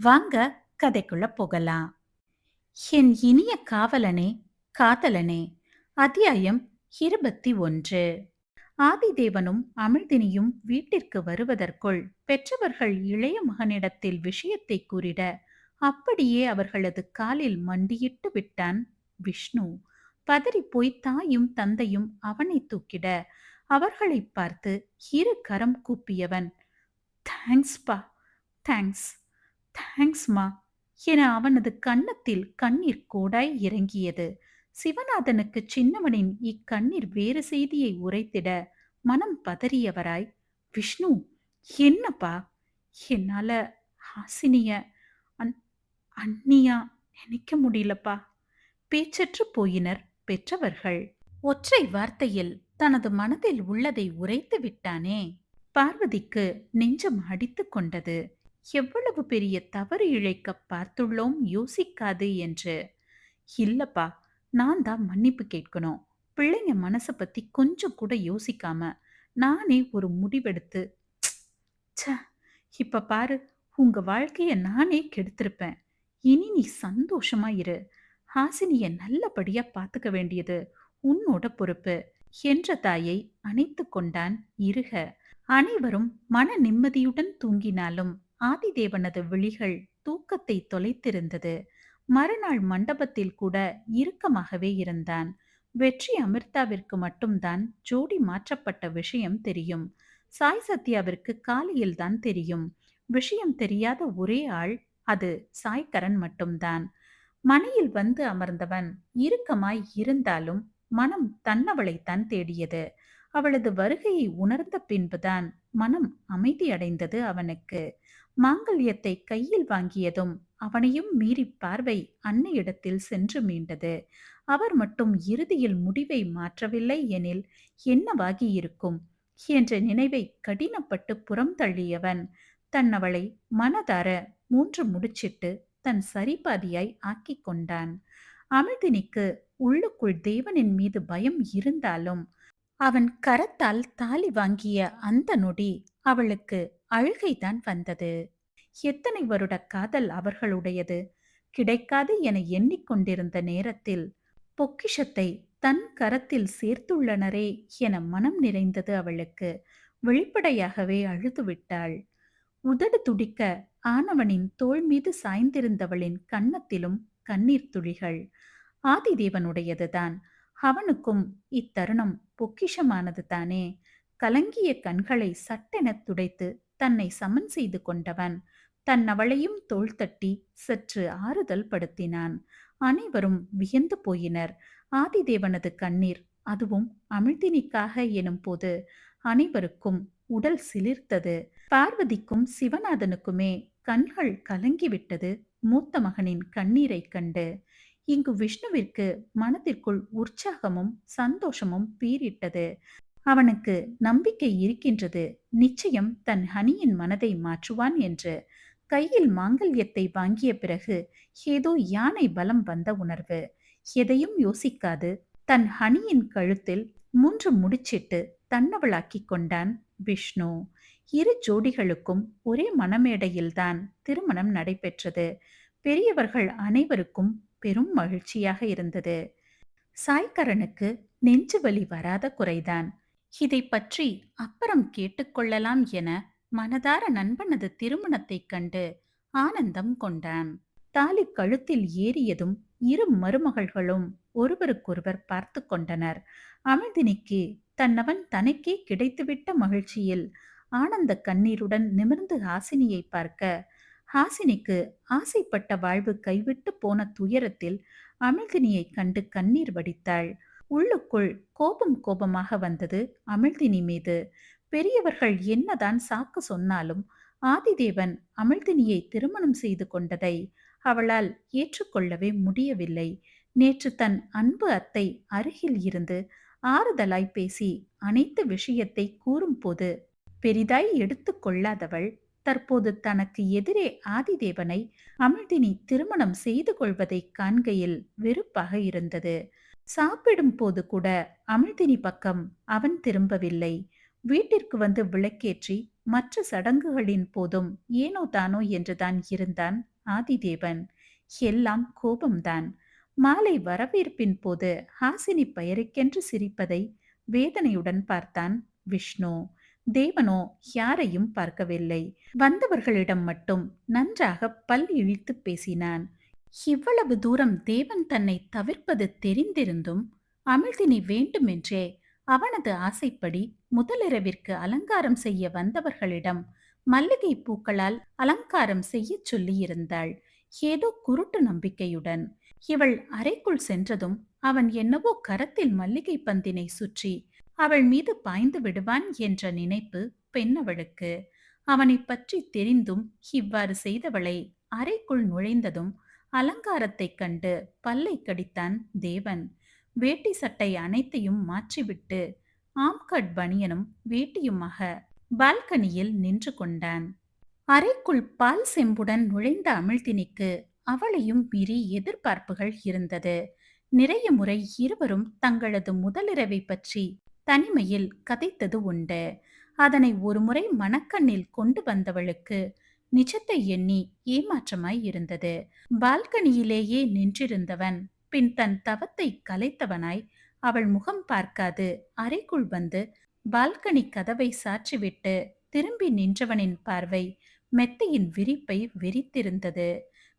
வாங்க கதைக்குள்ள போகலாம். என் இனிய காவலனே காதலனே அத்தியாயம் இருபத்தி ஒன்று. ஆதிதேவனும் அமிழ்தினியும் வீட்டிற்கு வருவதற்குள் பெற்றவர்கள் இளைய மகனிடத்தில் விஷயத்தை கூறிட அப்படியே அவர்களது காலில் மண்டியிட்டு விட்டான் விஷ்ணு. பதறிப்போய் தாயும் தந்தையும் அவனை தூக்கிட அவர்களை பார்த்து இரு கரம் கூப்பியவன் தேங்க்ஸ்பா தேங்க்ஸ் தேங்க்ஸ்மா என அவனது கன்னத்தில் கண்ணீர் கோடாய் இறங்கியது. சிவநாதனுக்கு சின்னவனின் இக்கண்ணீர் வேறு செய்தியை உரைத்திட மனம் பதறியவராய் விஷ்ணு என்னப்பா? என்னால ஹாசினிய அன் அந்நியா நினைக்க முடியலப்பா. பேச்சற்று போயினர் பெற்றவர்கள். ஒற்றை வார்த்தையில் தனது மனதில் உள்ளதை உரைத்து விட்டானே. பார்வதிக்கு நெஞ்சம் அடித்து கொண்டது. எவ்வளவு பெரிய தவறு இழைக்க பார்த்துள்ளோம்? யோசிக்காது என்று. இல்லப்பா நான் தான் மன்னிப்பு கேட்கணும். பிள்ளைங்க மனசை பத்தி கொஞ்சம் கூட யோசிக்காம நானே ஒரு முடிவெடுத்து ச்ச இப்ப பாரு உங்க வாழ்க்கைய நானே கெடுத்திருப்பேன். இனி நீ சந்தோஷமா இரு. ஹாசினிய நல்லபடியா பாத்துக்க வேண்டியது உன்னோட பொறுப்பு என்ற தாயை அணைத்து கொண்டான் இருக. அனைவரும் மன நிம்மதியுடன் தூங்கினாலும் ஆதிதேவனது விழிகள் தூக்கத்தை தொலைத்திருந்தது. மறுநாள் மண்டபத்தில் கூட இறுக்கமாகவே இருந்தான். வெற்றி அமிர்தாவிற்கு மட்டும்தான் ஜோடி மாற்றப்பட்ட விஷயம் தெரியும். சாய் சத்யாவிற்கு காலையில் தான் தெரியும். விஷயம் தெரியாத ஒரே ஆள் அது சாய்கரன் மட்டும்தான். மனையில் வந்து அமர்ந்தவன் இறுக்கமாய் இருந்தாலும் மனம் தன்னவளைத்தான் தேடியது. அவளது வருகையை உணர்ந்த பின்புதான் மனம் அமைதியடைந்தது அவனுக்கு. மாங்கல்யத்தை கையில் வாங்கியதும் அவனையும் மீறி பார்வை அன்னையிடத்தில் சென்று மீண்டது. அவர் மட்டும் இறுதியில் முடிவை மாற்றவில்லை எனில் என்னவாகி இருக்கும்? என்ற நினைவை கடினப்பட்டு புறம் தள்ளியவன் தன்னவளை மனதார மூன்று முடிச்சிட்டு தன் சரிபாதியாய் ஆக்கிக் கொண்டான். அமிழ்தினிக்கு உள்ளுக்குள் தேவனின் மீது பயம் இருந்தாலும் அவன் கரத்தால் தாலி வாங்கிய அந்த நொடி அவளுக்கு அழுகைதான் வந்தது. எத்தனை வருட காதல் அவர்களுடையது? கிடைக்காது என எண்ணிக்கொண்டிருந்த நேரத்தில் பொக்கிஷத்தை தன் கரத்தில் சேர்த்துள்ளனரே என மனம் நிறைந்தது அவளுக்கு. வெளிப்படையாகவே அழுதுவிட்டாள் உதடு துடிக்க ஆனவனின் தோள் மீது சாய்ந்திருந்தவளின் கன்னத்திலும் கண்ணீர் துளிகள். ஆதிதேவனுடையதுதான். அவனுக்கும் இத்தருணம் பொக்கிஷமானது தானே கலங்கிய கண்களை சட்டென துடைத்து தன்னை சமன் செய்து கொண்டவன். தன் அவளையும் தோள் தட்டி சற்று ஆறுதல் படுத்தினான். அனைவரும் வியந்து போயினர். ஆதிதேவனது கண்ணீர் அதுவும் அமிழ்தினிக்காக எனும் போது அனைவருக்கும் உடல் சிலிர்த்தது. பார்வதிக்கும் சிவநாதனுக்குமே கண்கள் கலங்கிவிட்டது மூத்த மகனின் கண்ணீரை கண்டு. இங்கு விஷ்ணுவிற்கு மனதிற்குள் உற்சாகமும் சந்தோஷமும் பீரிட்டது அவனுக்கு நம்பிக்கை இருக்கின்றது. நிச்சயம் தன் ஹனியின் மனதை மாற்றுவான் என்று. கையில் மாங்கல்யத்தை வாங்கிய பிறகு ஏதோ யானை பலம் வந்த உணர்வு. எதையும் யோசிக்காது. தன் ஹனியின் கழுத்தில் மூன்று முடிச்சிட்டு தன்னவளாக்கிக் கொண்டான் விஷ்ணு. இரு ஜோடிகளுக்கும் ஒரே மனமேடையில்தான் திருமணம் நடைபெற்றது. பெரியவர்கள் அனைவருக்கும் பெரும் மகிழ்ச்சியாக இருந்தது. சாய்கரனுக்கு நெஞ்சு வலி வராத குறைதான். இதை பற்றி அப்புறம் கேட்டுக்கொள்ளலாம் என மனதார நண்பனது திருமணத்தைக் கண்டு ஆனந்தம் கொண்டான். தாலி கழுத்தில் ஏறியதும் இரு மருமகள்களும் ஒருவருக்கொருவர் பார்த்து கொண்டனர். அமிழ்தினிக்கு தன்னவன் தனக்கே கிடைத்துவிட்ட மகிழ்ச்சியில் ஆனந்த கண்ணீருடன் நிமிர்ந்து ஹாசினியை பார்க்க ஹாசினிக்கு ஆசைப்பட்ட வாழ்வு கைவிட்டு போன துயரத்தில் அமிழ்தினியை கண்டு கண்ணீர் வடித்தாள். உள்ளுக்குள் கோபம் கோபமாக வந்தது அமிழ்தினி மீது. பெரியவர்கள் என்னதான் சாக்கு சொன்னாலும் ஆதிதேவன் அமிழ்தினியை திருமணம் செய்து கொண்டதை அவளால் ஏற்றுக்கொள்ளவே முடியவில்லை. நேற்று தன் அன்பு அத்தை அருகில் இருந்து ஆறுதலாய் பேசி அனைத்து விஷயத்தை கூறும்போது பெரிதாய் எடுத்து கொள்ளாதவள் தற்போது தனக்கு எதிரே ஆதிதேவனை அமிழ்தினி திருமணம் செய்து கொள்வதை காண்கையில் வெறுப்பாக இருந்தது. சாப்பிடும் போது கூட அமிழ்தினி பக்கம் அவன் திரும்பவில்லை. வீட்டிற்கு வந்து விளக்கேற்றி மற்ற சடங்குகளின் போதும் ஏனோ தானோ என்றுதான் இருந்தான் ஆதிதேவன். எல்லாம் கோபம்தான். மாலை வரவேற்பின் போது ஹாசினி பெயருக்கென்று சிரிப்பதை வேதனையுடன் பார்த்தான். விஷ்ணு தேவனோ யாரையும் பார்க்கவில்லை. வந்தவர்களிடம் மட்டும் நன்றாக பல் இழித்து பேசினான். இவ்வளவு தூரம் தேவன் தன்னை தவிர்ப்பது தெரிந்திருந்தும் அமிழ்தினி வேண்டுமென்றே அவனது ஆசைப்படி முதலிரவிற்கு அலங்காரம் செய்ய வந்தவர்களிடம் மல்லிகை பூக்களால் அலங்காரம் செய்யச் சொல்லியிருந்தாள். ஏதோ குருட்டு நம்பிக்கையுடன் இவள் அறைக்குள் சென்றதும் அவன் என்னவோ கரத்தில் மல்லிகை பந்தினை சுற்றி அவள் மீது பாய்ந்து விடுவான் என்ற நினைப்பு பெண்ணவளுக்கு. அவனை பற்றி தெரிந்தும் இவ்வாறு செய்தவளை அறைக்குள் நுழைந்ததும் அலங்காரத்தைக் கண்டு பல்லை கடித்தான் தேவன். வேட்டி சட்டை அனைத்தையும் மாற்றிவிட்டு ஆம்கட் பனியனும் வேட்டியுமாக பால்கனியில் நின்று கொண்டான். அறைக்குள் பால் செம்புடன் நுழைந்த அமிழ்தினிக்கு அவளையும் மீறி எதிர்பார்ப்புகள் இருந்தது. நிறைய முறை இருவரும் தங்களது முதலிரவை பற்றி தனிமையில் கதைத்தது உண்டு. அதனை ஒருமுறை மனக்கண்ணில் கொண்டு வந்தவளுக்கு நிஜத்தை எண்ணி ஏமாற்றமாய் இருந்தது. பால்கனியிலேயே நின்றிருந்தவன் பின் தன் தவத்தை கலைத்தவனாய் அவள் முகம் பார்க்காது அறைக்குள் வந்து பால்கனி கதவை சாற்றிவிட்டு திரும்பி நின்றவனின் பார்வை மெத்தையின் விரிப்பை விரித்திருந்தது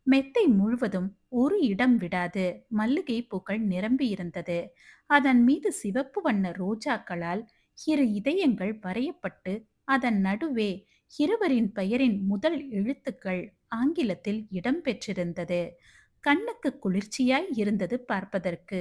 மெத்தை முழுவதும் ஒரு இடம் விடாது மல்லிகை பூக்கள் நிரம்பியிருந்தது அதன் மீது சிவப்பு வண்ண ரோஜாக்களால் இரு இதயங்கள் வரையப்பட்டு அதன் நடுவே இருவரின் பெயரின் முதல் எழுத்துக்கள் ஆங்கிலத்தில் இடம்பெற்றிருந்தது கண்ணுக்கு குளிர்ச்சியாய் இருந்தது பார்ப்பதற்கு.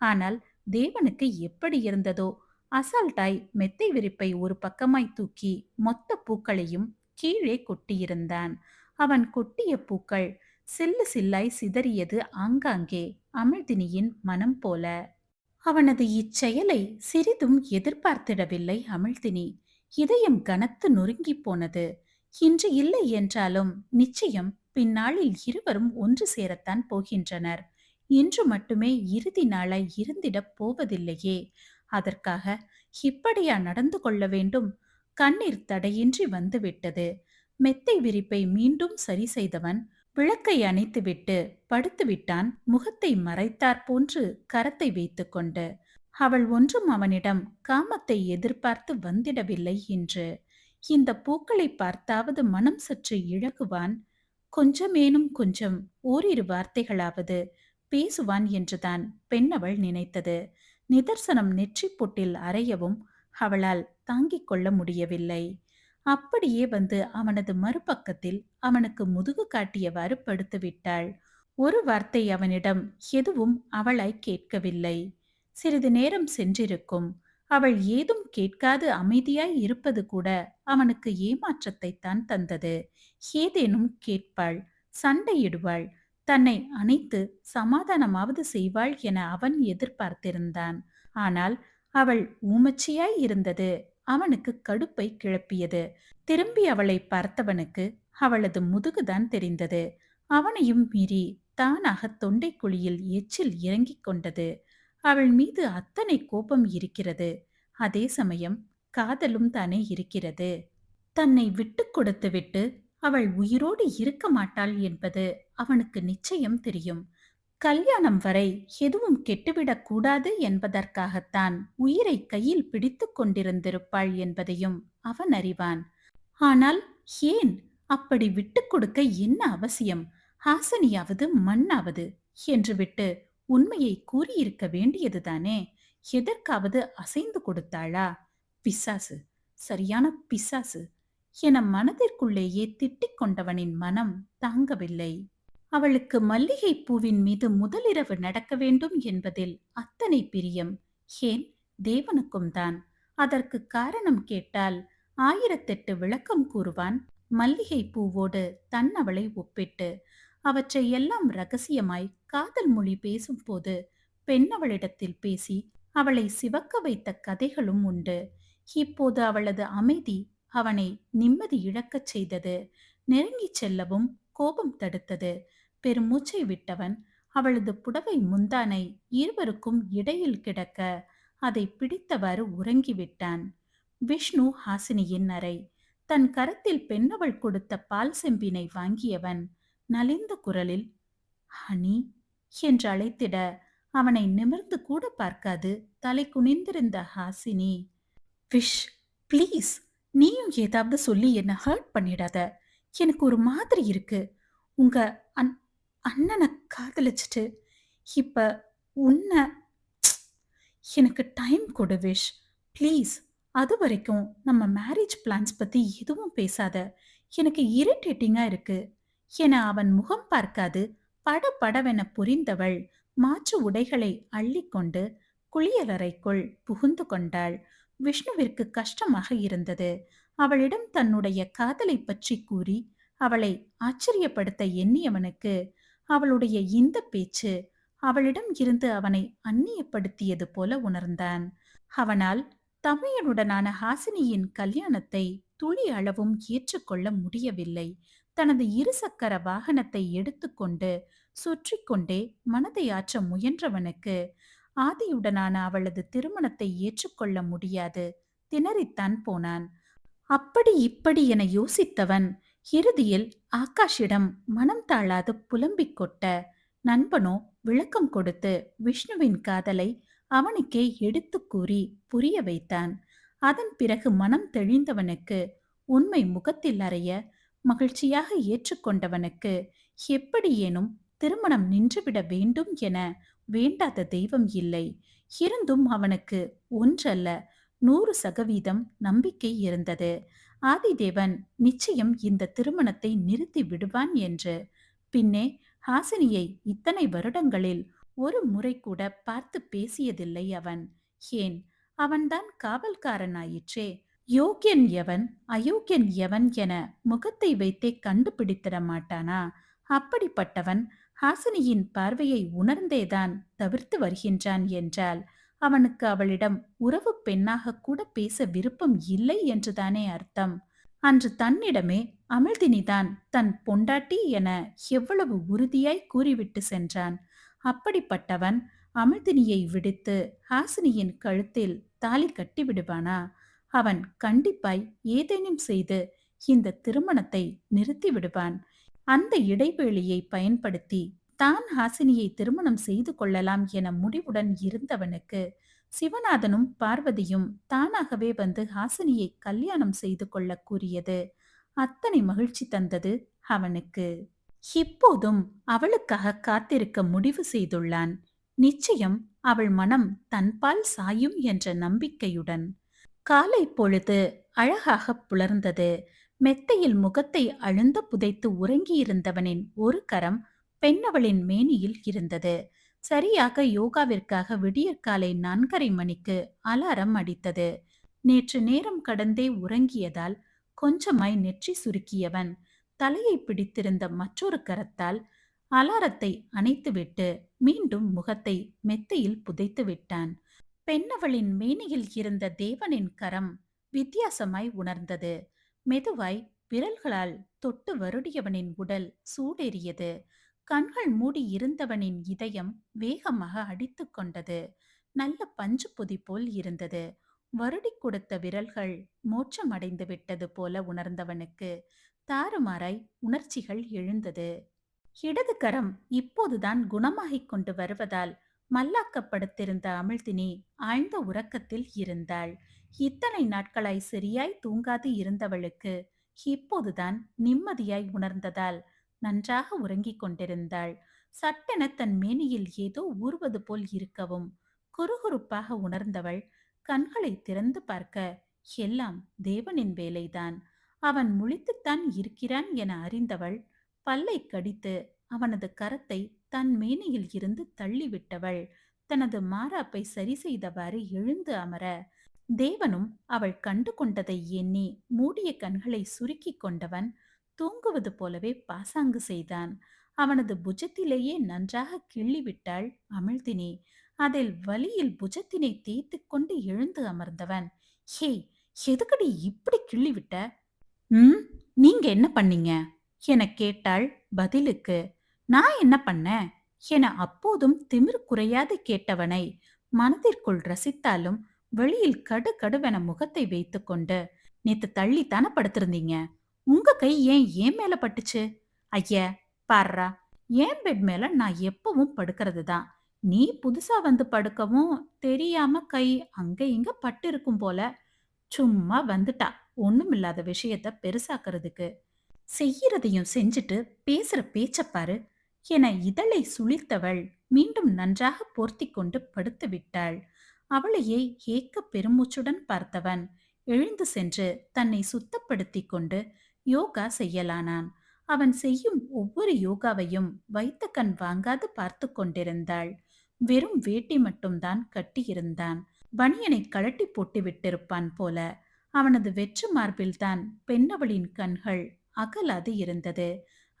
ஆனால் தேவனுக்கு எப்படி இருந்ததோ அசால்ட்டாய் மெத்தை விரிப்பை ஒரு பக்கமாய் தூக்கி மொத்த பூக்களையும் கீழே கொட்டியிருந்தான். அவன் கொட்டிய பூக்கள் சில்லு சில்லாய் சிதறியது ஆங்காங்கே அமிழ்தினியின் மனம் போல. அவனது இச்செயலை சிறிதும் எதிர்பார்த்திடவில்லை அமிழ்தினி இதயம் கனத்து நொறுங்கி போனது. இன்று இல்லை என்றாலும் நிச்சயம் பின்னாளில் இருவரும் ஒன்று சேரத்தான் போகின்றனர். இன்று மட்டுமே இறுதி நாளாய் இருந்திடப் போவதில்லையே. அதற்காக இப்படியா நடந்து கொள்ள வேண்டும்? கண்ணீர் தடையின்றி வந்துவிட்டது. மெத்தை விரிப்பை மீண்டும் சரி செய்தவன் விளக்கை அணைத்துவிட்டு படுத்துவிட்டான். முகத்தை மறைத்தாற் போன்று கரத்தை வைத்துக்கொண்டு அவள் ஒன்றும் அவனிடம் காமத்தை எதிர்பார்த்து வந்திடவில்லை என்று. இந்த பூக்களை பார்த்தாவது மனம் சற்று இழகுவான் கொஞ்சமேனும் கொஞ்சம் ஓரிரு வார்த்தைகளாவது பேசுவான் என்றுதான் பெண்ணவள் நினைத்தது. நிதர்சனம் நெற்றி பொட்டில் அறையவும் அவளால் தாங்கிக் கொள்ள முடியவில்லை. அப்படியே வந்து அவனது மறுபக்கத்தில் அவனுக்கு முதுகு காட்டியவாறு படுத்துவிட்டாள். ஒரு வார்த்தை அவனிடம் எதுவும் அவளாய் கேட்கவில்லை. சிறிது நேரம் சென்றிருக்கும். அவள் ஏதும் கேட்காது அமைதியாய் இருப்பது கூட அவனுக்கு ஏமாற்றத்தை தான் தந்தது. ஏதேனும் கேட்பாள் சண்டையிடுவாள் தன்னை அணைத்து சமாதானமாவது செய்வாள் என அவன் எதிர்பார்த்திருந்தான். ஆனால் அவள் ஊமச்சியாய் இருந்தது. அவனுக்கு கடுப்பை கிளப்பியது. திரும்பி அவளை பார்த்தவனுக்கு அவளது முதுகுதான் தெரிந்தது. அவனையும் மீறி தானாக தொண்டை குழியில் எச்சில் இறங்கிக் கொண்டது. அவள் மீது அத்தனை கோபம் இருக்கிறது. அதே சமயம் காதலும் தானே இருக்கிறது. தன்னை விட்டு கொடுத்துவிட்டு அவள் உயிரோடு இருக்க மாட்டாள் என்பது அவனுக்கு நிச்சயம் தெரியும். கல்யாணம் வரை எதுவும் கெட்டுவிடக் கூடாது என்பதற்காகத்தான் உயிரை கையில் பிடித்துக் கொண்டிருந்திருப்பாள் என்பதையும் அவன் அறிவான். ஆனால் ஏன் அப்படி விட்டுக் கொடுக்க என்ன அவசியம்? ஹாசனியாவது மண்ணாவது? என்று விட்டு உண்மையை கூறியிருக்க வேண்டியதுதானே எதற்காவது அசைந்து கொடுத்தாளா? பிசாசு சரியான பிசாசு. என மனதிற்குள்ளேயே திட்டிக் கொண்டவனின் மனம் தாங்கவில்லை. அவளுக்கு மல்லிகை பூவின் மீது முதலிரவு நடக்க வேண்டும் என்பதில் அத்தனை பிரியம் ஏன் தேவனுக்கும் தான்? அதற்கு காரணம் கேட்டால் ஆயிரத்தெட்டு விளக்கம் கூறுவான் மல்லிகை பூவோடு தன் அவளை ஒப்பிட்டு அவற்றை எல்லாம் ரகசியமாய் காதல் மொழி பேசும்போது பெண்ணவளிடத்தில் பேசி அவளை சிவக்க வைத்த கதைகளும் உண்டு. இப்போது அவளது அமைதி அவனை நிம்மதி இழக்கச் செய்தது. நெருங்கிச் செல்லவும் கோபம் தடுத்தது. பெருமூச்சை விட்டவன் அவளது புடவை முந்தானை இருவருக்கும் இடையில் கிடக்க அதை பிடித்தவாறு உறங்கிவிட்டான். விஷ்ணு ஹாசினியின் அறை. தன் கரத்தில் பெண்ணவள் கொடுத்த பால் செம்பினை வாங்கியவன் நலிந்த குரலில் ஹனி என்று அழைத்திட அவனை நிமிர்ந்து கூட பார்க்காது தலை குனிந்திருந்த ஹாசினி. விஷ் ப்ளீஸ் நீயும் ஏதாவது சொல்லி என்ன ஹர்ட் பண்ணிடாத. எனக்கு ஒரு மாதிரி இருக்கு. உங்க அன் அண்ணனை காதலிச்சிட்டு இப்ப உன்னை எனக்கு டைம் கொடு விஷ். ப்ளீஸ் அது வரைக்கும் நம்ம மேரேஜ் பிளான்ஸ் பத்தி எதுவும் பேசாத. எனக்கு இரிட்டேட்டிங்கா இருக்கு. என அவன் முகம் பார்க்காது படபடவென புரிந்தவள் மாற்று உடைகளை அள்ளிக்கொண்டு குளியலறைக்குள் புகுந்து கொண்டாள். விஷ்ணுவிற்கு கஷ்டமாக இருந்தது. அவளிடம் தன்னுடைய காதலை பற்றி கூறி அவளை ஆச்சரியப்படுத்த எண்ணியவனுக்கு அவளுடைய இந்த பேச்சு அவளிடம் இருந்து அவனை அந்நியப்படுத்தியது போல உணர்ந்தான். அவனால் தமையனுடனான ஹாசினியின் கல்யாணத்தை துளி அளவும் ஏற்றுக்கொள்ள முடியவில்லை. தனது இருசக்கர வாகனத்தை எடுத்துக்கொண்டு சுற்றி கொண்டே மனதை ஆற்ற முயன்றவனுக்கு ஆதியுடனான அவளது திருமணத்தை ஏற்றுக்கொள்ள முடியாது. திணறித்தான் போனான். அப்படி இப்படி என யோசித்தவன் இறுதியில் ஆகாஷிடம் மனம் தாழாது புலம்பிக் கொட்ட நண்பனோ விளக்கம் கொடுத்து விஷ்ணுவின் காதலை அவனுக்கே எடுத்து கூறி புரிய வைத்தான். அதன் பிறகு மனம் தெளிந்தவனுக்கு உண்மை முகத்தில் அறைய மகிழ்ச்சியாக ஏற்றுக்கொண்டவனுக்கு எப்படியேனும் திருமணம் நின்றுவிட வேண்டும் என வேண்டாத தெய்வம் இல்லை. இருந்தும் அவனுக்கு ஒன்றல்ல நூறு சதவீதம் நம்பிக்கை இருந்தது. ஆதிதேவன் நிச்சயம் இந்த திருமணத்தை நிறுத்தி விடுவான் என்று. பின்னே ஹாசினியை இத்தனை வருடங்களில் ஒரு முறை கூட பார்த்து பேசியதில்லை அவன். ஏன்? அவன்தான் காவல்காரனாயிற்றே. யோக்கியன் எவன் அயோக்கியன் எவன் என முகத்தை வைத்தே கண்டுபிடித்திட மாட்டானா? அப்படிப்பட்டவன் ஹாசினியின் பார்வையை உணர்ந்தேதான் தவிர்த்து வருகின்றான் என்றால் அவனுக்கு அவளிடம் உறவு பெண்ணாக கூட பேச விருப்பம் இல்லை என்றுதானே அர்த்தம்? அன்று தன்னிடமே அமிழ்தினிதான் தன் பொண்டாட்டி என எவ்வளவு உறுதியாய் கூறிவிட்டு சென்றான். அப்படிப்பட்டவன் அமிழ்தினியை விடுத்து ஹாசினியின் கழுத்தில் தாலி கட்டி விடுவானா அவன் கண்டிப்பாய் ஏதேனும் செய்து இந்த திருமணத்தை நிறுத்தி விடுவான். அந்த இடைவேளையை பயன்படுத்தி தான் ஹாசினியை திருமணம் செய்து கொள்ளலாம் என முடிவுடன் இருந்தவனுக்கு சிவநாதனும் பார்வதியும் தானாகவே வந்து ஹாசினியை கல்யாணம் செய்து கொள்ள கூறியது அத்தனை மகிழ்ச்சி தந்தது அவனுக்கு. இப்போதும் அவளுக்காக காத்திருக்க முடிவு செய்துள்ளான். நிச்சயம் அவள் மனம் தன்பால் சாயும் என்ற நம்பிக்கையுடன் காலை பொழுது அழகாக புலர்ந்தது. மெத்தையில் முகத்தை அழுந்த புதைத்து உறங்கியிருந்தவனின் ஒரு கரம் பெண்ணவளின் மேனியில் இருந்தது. சரியாக யோகாவிற்காக விடியற்காலை நான்கரை மணிக்கு அலாரம் அடித்தது. நேற்று நேரம் கடந்தே உறங்கியதால் கொஞ்சமாய் நெற்றி சுருக்கியவன். தலையை பிடித்திருந்த மற்றொரு கரத்தால் அலாரத்தை அணைத்துவிட்டு மீண்டும் முகத்தை மெத்தையில் புதைத்து விட்டான். பெண்ணவளின் மேனியில் இருந்த தேவனின் கரம் வித்தியாசமாய் உணர்ந்தது. மெதுவாய் விரல்களால் தொட்டு வருடியவனின் உடல் சூடேறியது. கண்கள் மூடி இருந்தவனின் இதயம் வேகமாக அடித்துக் கொண்டது. நல்ல பஞ்சு பொதி போல் இருந்தது. வருடி கொடுத்த விரல்கள் மோட்சம் அடைந்து விட்டது போல உணர்ந்தவனுக்கு தாறுமாறாய் உணர்ச்சிகள் எழுந்தது. இடது கரம் இப்போதுதான் குணமாகிக் கொண்டு வருவதால் மல்லாக்கப்படுத்திருந்த அமிழ்தினி ஆழ்ந்த உறக்கத்தில் இருந்தாள். இத்தனை நாட்களாய் சரியாய் தூங்காது இருந்தவளுக்கு இப்போதுதான் நிம்மதியாய் உணர்ந்ததால் நன்றாக உறங்கிக் கொண்டிருந்தாள். சட்டென தன் மேனியில் ஏதோ ஊறுவது போல் இருக்கவும் குறுகுறுப்பாக உணர்ந்தவள் கண்களை திறந்து பார்க்க எல்லாம் தேவனின் வேலைதான். அவன் முழித்துத்தான் இருக்கிறான் என அறிந்தவள் பல்லை கடித்து அவனது கரத்தை தன் மேனையில் இருந்து தள்ளிவிட்டவள். தனது மாறாப்பை சரி செய்தவாறு எழுந்து அமர தேவனும் அவள் கண்டு கொண்டதை எண்ணி மூடிய கண்களை சுருக்கி கொண்டவன் தூங்குவது போலவே பாசாங்கு செய்தான். அவனது புஜத்திலேயே நன்றாக கிள்ளிவிட்டாள் அமிழ்தினி. அதில் வலியில் புஜத்தினை தேய்த்து கொண்டு எழுந்து அமர்ந்தவன். ஹே எதுக்கடி இப்படி கிள்ளிவிட்ட? ம் நீங்க என்ன பண்ணீங்க? என கேட்டாள் பதிலுக்கு. நான் என்ன பண்ணேன் என அப்போதும் திமிர் குறையாது கேட்டவனை மனதிற்குள் ரசித்தாலும் வெளியில் கடு கடுவென முகத்தை வைத்துக்கொண்டு நேத்து தள்ளித்தானே படுத்திருந்தீங்க? உங்க கை ஏன் ஏன் மேல பட்டுச்சு? ஐய பாருடா ஏன் பெட் மேல நான் எப்பவும் படுக்கிறது தான் நீ புதுசா வந்து படுக்கவும் தெரியாம கை அங்க இங்க பட்டு இருக்கும் போல சும்மா வந்துட்டா. ஒண்ணுமில்லாத விஷயத்த பெருசாக்குறதுக்கு. செய்யறதையும் செஞ்சுட்டு பேசுற பேச்ச பாரு. என இதழை சுளித்தவள் மீண்டும் நன்றாக போர்த்தி கொண்டு படுத்து விட்டாள். அவளையே ஏக்க பெருமூச்சுடன் பார்த்தவன் எழுந்து சென்று தன்னை சுத்தப்படுத்திக் கொண்டு யோகா செய்யலானான். அவன் செய்யும் ஒவ்வொரு யோகாவையும் வைத்த கண் வாங்காது பார்த்து கொண்டிருந்தாள். வெறும் வேட்டி மட்டும்தான் கட்டியிருந்தான். பனியனை கழட்டி போட்டு விட்டிருப்பான் போல அவனது வெற்று மார்பில்தான் பெண்ணவளின் கண்கள் அகலாது இருந்தது.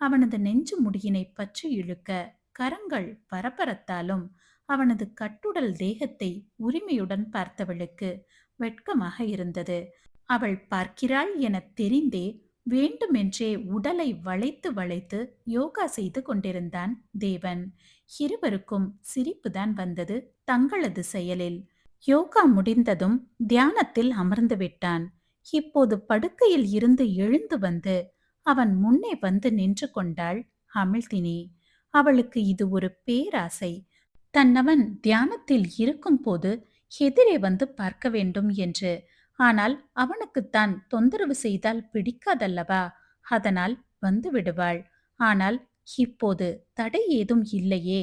அவனது நெஞ்சு முடியினை பற்றி இழுக்க கரங்கள் பரபரத்தாலும் அவனது கட்டுடல் தேகத்தை உரிமையுடன் பார்த்தவளுக்கு வெட்கமாக இருந்தது. அவள் பார்க்கிறாள் எனத் தெரிந்தே வேண்டுமென்றே உடலை வளைத்து வளைத்து யோகா செய்து கொண்டிருந்தான் தேவன். இருவருக்கும் சிரிப்புதான் வந்தது தங்களது செயலில். யோகா முடிந்ததும் தியானத்தில் அமர்ந்து விட்டான். இப்போது படுக்கையில் இருந்து எழுந்து வந்து அவன் முன்னே வந்து நின்று கொண்டாள் அமிழ்தினி. அவளுக்கு இது ஒரு பேராசை. தன்னவன் தியானத்தில் இருக்கும்போது எதிரே வந்து பார்க்க வேண்டும் என்று. ஆனால் அவனுக்குத்தான் தொந்தரவு செய்தால் பிடிக்காதல்லவா? அதனால் வந்து விடுவாள். ஆனால் இப்போது தடை ஏதும் இல்லையே.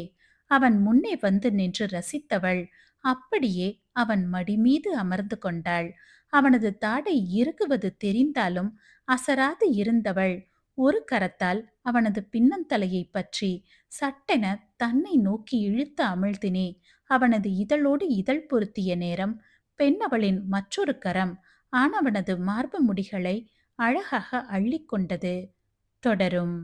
அவன் முன்னே வந்து நின்று ரசித்தவள். அப்படியே அவன் மடி மீது அமர்ந்து கொண்டாள். அவனது தாடை இறுகுவது தெரிந்தாலும் அசராது இருந்தவள். ஒரு கரத்தால் அவனது பின்னந்தலையை பற்றி சட்டென தன்னை நோக்கி இழுத்து அமிழ்தினே அவனது இதழோடு இதழ் பொருத்திய நேரம் பெண்ணவளின் மற்றொரு கரம் ஆனவனது மார்பு முடிகளை அழகாக அள்ளிக்கொண்டது தொடரும்.